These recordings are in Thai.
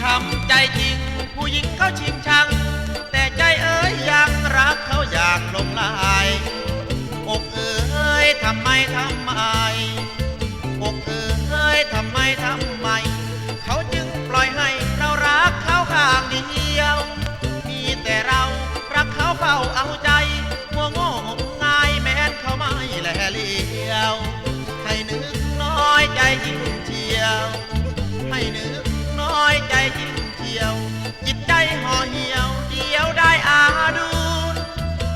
ช้ำใจจริง ผู้หญิงเขาชิงชัง แต่ใจเอ๋ยยังรักเขาอยากลงลายอกเอ๋ยทำไมทำไมอกเอ๋ยทำไมทำไม เขาจึงปล่อยให้เรารักเขาข้างเดียว มีแต่เรารักเขาเฝ้าเอาใจหัวโง่งง่ายแม้นเขาไม่แลเลียวให้นึกน้อยใจยิ่งเชียวให้นึก ใจยิ่งเที่ยว จิตใจห่อเหี่ยวเดียวได้อาดูน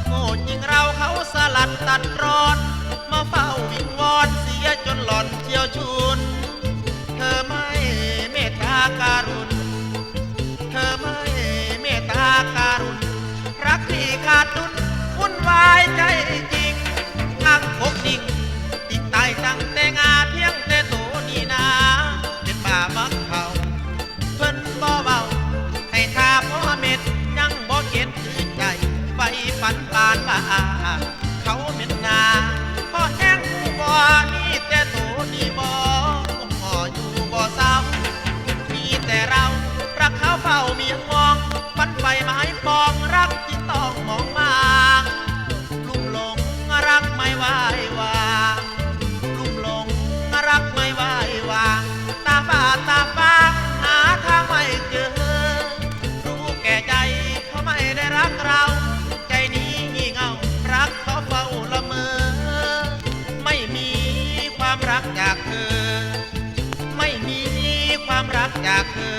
โง่จริงเราเขาสลัดตัดรอน มาเฝ้าวิงวอนเสียจนหล่อนเที่ยวชู ha ha Yeah.